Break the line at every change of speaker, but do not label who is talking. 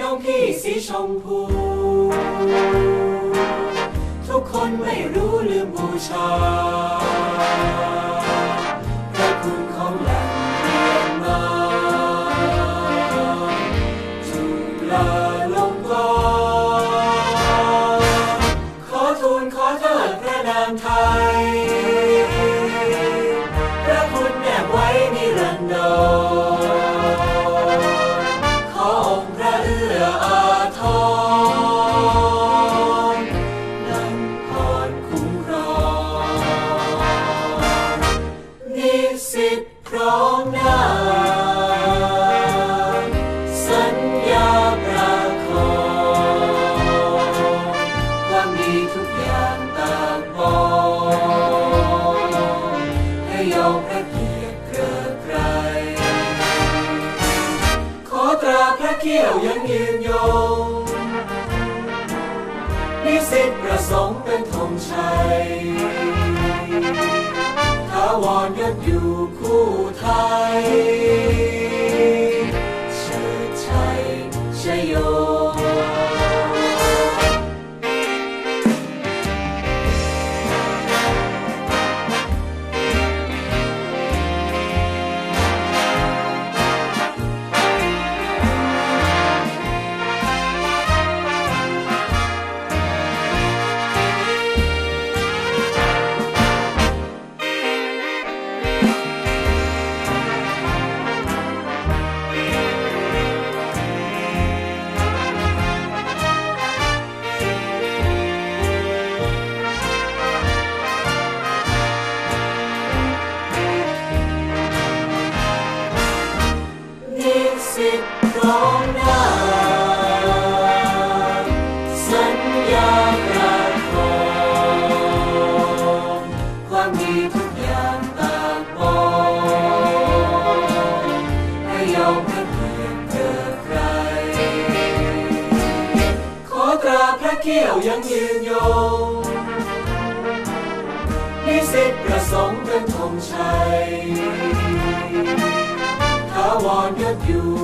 น้องพี่สีชมพู ทุกคนไม่รู้ลืมบูชาพระคุณของแหล่งเรียนมาจุฬา นิสิตพร้อมหน้าสัญญาประคองความดีทุกอย่างตางบอกให้ยอมพระเกียรติเกริกไกรขอตราพระเกี้ยวยังยืนยงนิสิตประสงค์เป็นธงชัย วรยศอยู่คู่ไทย ทุกอย่างตางบอกให้ยอมพระเกียรติเกิดใคร ขอตราพระเกี้ยวยังยืนยงนิสิตประสงค์เป็นธงชัยถาวรยศอยู่